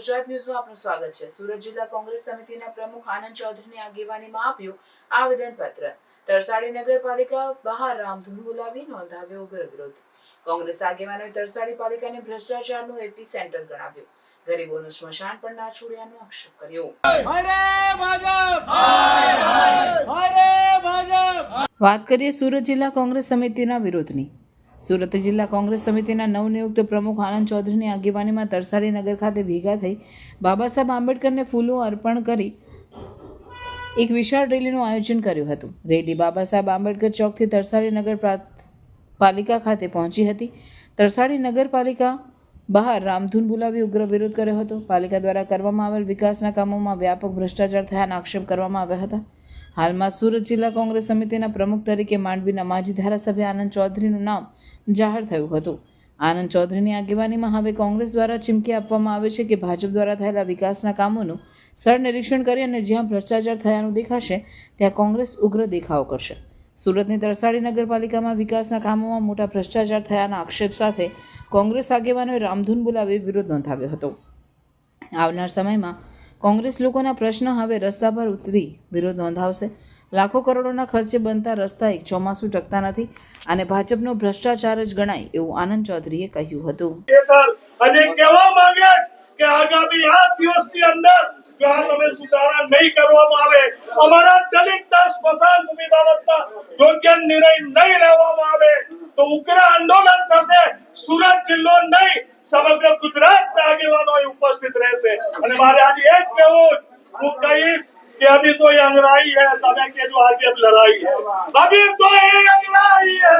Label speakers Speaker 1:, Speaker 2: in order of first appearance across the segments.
Speaker 1: ગુજરાત ન્યૂઝમાં આપનું સ્વાગત છે. સુરત જિલ્લા કોંગ્રેસ સમિતિના પ્રમુખ આનંદ ચૌધરીની આગેવાનીમાં આપ્યું આવેદનપત્ર. તરસાડી નગરપાલિકા બહાર રામધૂન બોલાવી નોંધાવ્યો ઉગ્ર વિરોધ કોંગ્રેસ આગેવાનોએ તરસાડી પાલિકાને ભ્રષ્ટાચારનું એપી સેન્ટર ગણાવ્યું. ગરીબોનું સ્મશાન પણ ના છોડ્યાનો આક્ષેપ કર્યો. વાત કરીએ સુરત જિલ્લા કોંગ્રેસ સમિતિના વિરોધની. સુરત જિલ્લા કોંગ્રેસ સમિતિના નવનિયુક્ત પ્રમુખ આનંદ ચૌધરીની આગેવાનીમાં તરસાડી નગર ખાતે ભેગા થઈ બાબા સાહેબ આંબેડકરને ફૂલો અર્પણ કરી એક વિશાળ રેલીનું આયોજન કર્યું હતું. રેલી બાબા સાહેબ આંબેડકર ચોકથી તરસાડી નગર પાલિકા ખાતે પહોંચી હતી. તરસાડી નગરપાલિકા બહાર રામધૂન બોલાવી ઉગ્ર વિરોધ કર્યો હતો. પાલિકા દ્વારા કરવામાં આવેલ વિકાસના કામોમાં વ્યાપક ભ્રષ્ટાચાર થયાના આક્ષેપ કરવામાં આવ્યા હતા. હાલમાં સુરત જિલ્લા કોંગ્રેસ સમિતિના પ્રમુખ તરીકે માંડવીના માજી ધારાસભ્ય આનંદ ચૌધરીનું નામ જાહેર થયું હતું. આનંદ ચૌધરીની આગેવાનીમાં હવે કોંગ્રેસ દ્વારા ચીમકી આપવામાં આવે છે કે ભાજપ દ્વારા થયેલા વિકાસના કામોનું સ્થળ નિરીક્ષણ કરી અને જ્યાં ભ્રષ્ટાચાર થયાનું દેખાશે, ત્યાં કોંગ્રેસ ઉગ્ર દેખાવ કરશે. સુરતની તરસાડી નગરપાલિકામાં વિકાસના કામોમાં મોટા ભ્રષ્ટાચાર થયાના આક્ષેપ સાથે કોંગ્રેસ આગેવાનોએ રામધૂન બોલાવી વિરોધ નોંધાવ્યો હતો. આવનાર સમયમાં કોંગ્રેસ લોકોના પ્રશ્ન હવે રસ્તા પર ઉતરી વિરોધ નોંધાવશે. લાખો કરોડોના ખર્ચે બનતા રસ્તા એક ચોમાસું ટકતા નથી અને ભાજપનો ભ્રષ્ટાચાર જ ગણાય એવું આનંદ ચૌધરીએ કહ્યું હતું.
Speaker 2: અને કહેવા માંગે કે આગામી આઠ દિવસની અંદર જો આ તમે સુધારા નહીં કરવામાં આવે, અમારા દલિતના સ્મશાન ભૂમિ બાબતમાં યોગ્ય નિર્ણય નહીં લેવામાં આવે, તો ઉગ્ર આંદોલન થશે, સુરત જિલ્લો નહીં સમગ્ર ગુજરાતના આગેવાનો અહીં ઉપસ્થિત રહેશે અને મારે આજે એ જ કહેવું હું કહીશ कि अभी तो ये अंगड़ाई है तब के जो आगे अब लड़ाई है अभी तो ये अंगड़ाई है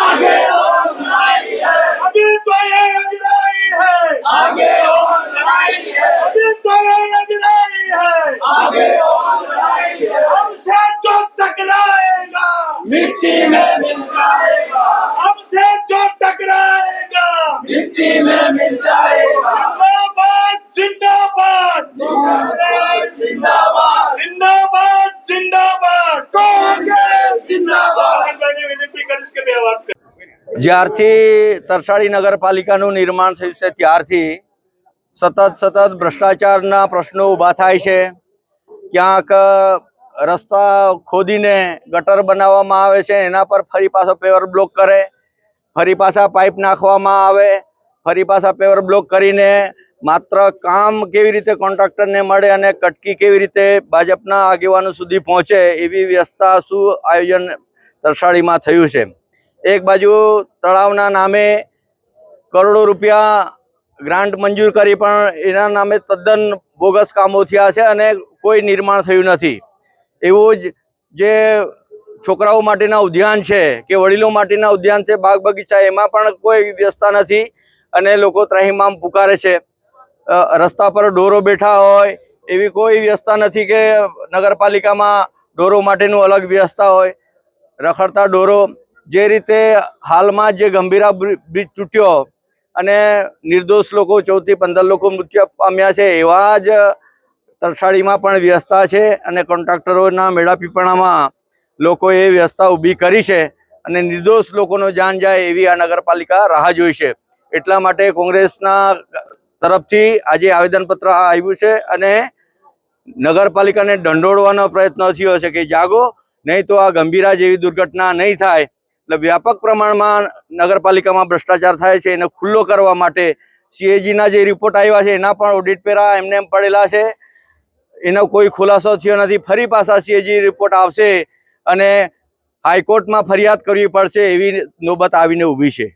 Speaker 2: आगे और लड़ाई है अभी तो ये अंगड़ाई है आगे और लड़ाई है अभी तो ये अंगड़ाई है आगे और लड़ाई है हमसे जो टकराएगा मिट्टी में मिट्टी में मिल जाएगा जिंदाबाद जिंदाबाद जिंदाबाद जिंदाबाद जिंदाबाद कांग्रेस जिंदाबाद मैंने विनती કરીશ કે બે વાત કરી
Speaker 3: જ્યારથી તરસાડી નગરપાલિકાનું નિર્માણ થયું છે ત્યારથી સતત સતત ભ્રષ્ટાચારના પ્રશ્નો ઊભા થાય છે ક્યાંક રસ્તા ખોદીને ગટર બનાવવામાં આવે છે એના પર ફરી પાછો પેવર બ્લોક કરે ફરી પાછા પાઇપ નાખવામાં આવે ફરી પાછા પેવર બ્લોક કરીને માત્ર કામ કેવી રીતે કોન્ટ્રાક્ટરને મળે અને કટકી કેવી રીતે ભાજપના આગેવાનો સુધી પહોંચે એવી વ્યવસ્થા શું આયોજન તરસાડીમાં થયું છે. એક બાજુ તળાવના નામે કરોડો રૂપિયા ગ્રાન્ટ મંજૂર કરી પણ એના નામે તદ્દન બોગસ કામો થયા છે અને કોઈ નિર્માણ થયું નથી. એવું જ જે છોકરાઓ માટેના ઉદ્યાન છે કે વડીલો માટેના ઉદ્યાન છે, બાગ બગીચા, એમાં પણ કોઈ વ્યવસ્થા નથી. અને લોકો ત્રાહિમામ પુકારે છે. રસ્તા પર ડોરો બેઠા હોય એવી કોઈ વ્યવસ્થા નથી કે નગરપાલિકામાં ડોરો માટેનું અલગ વ્યવસ્થા હોય. રખડતા ડોરો જે રીતે હાલમાં જે ગંભીરા બ્રિ- બ્રિજ તૂટ્યો અને નિર્દોષ લોકો, ચૌદથી પંદર લોકો મૃત્યુ પામ્યા છે એવા જ તરસાડીમાં પણ વ્યવસ્થા છે અને કોન્ટ્રાક્ટરોના મેળાપીપણામાં લોકોએ વ્યવસ્થા ઊભી કરી છે અને નિર્દોષ લોકોનો જાન જાય એવી આ નગરપાલિકા રાહ જોઈ છે. એટલા માટે કોંગ્રેસના તરફથી આજે આવેદનપત્ર આવ્યું છે અને નગરપાલિકાને દંડોળવાનો પ્રયત્ન થયો છે કે જાગો, નહીં તો આ ગંભીરા જેવી દુર્ઘટના નહીં થાય. એટલે વ્યાપક પ્રમાણમાં નગરપાલિકામાં ભ્રષ્ટાચાર થાય છે, એને ખુલ્લો કરવા માટે સીએજીના જે રિપોર્ટ આવ્યા છે, એના પણ ઓડિટ પેરા એમને એમ પડેલા છે. એનો કોઈ ખુલાસો થયો નથી, ફરી પાછા સીએજી રિપોર્ટ આવશે અને હાઈકોર્ટમાં ફરિયાદ કરવી પડશે એવી નોબત આવીને ઊભી છે.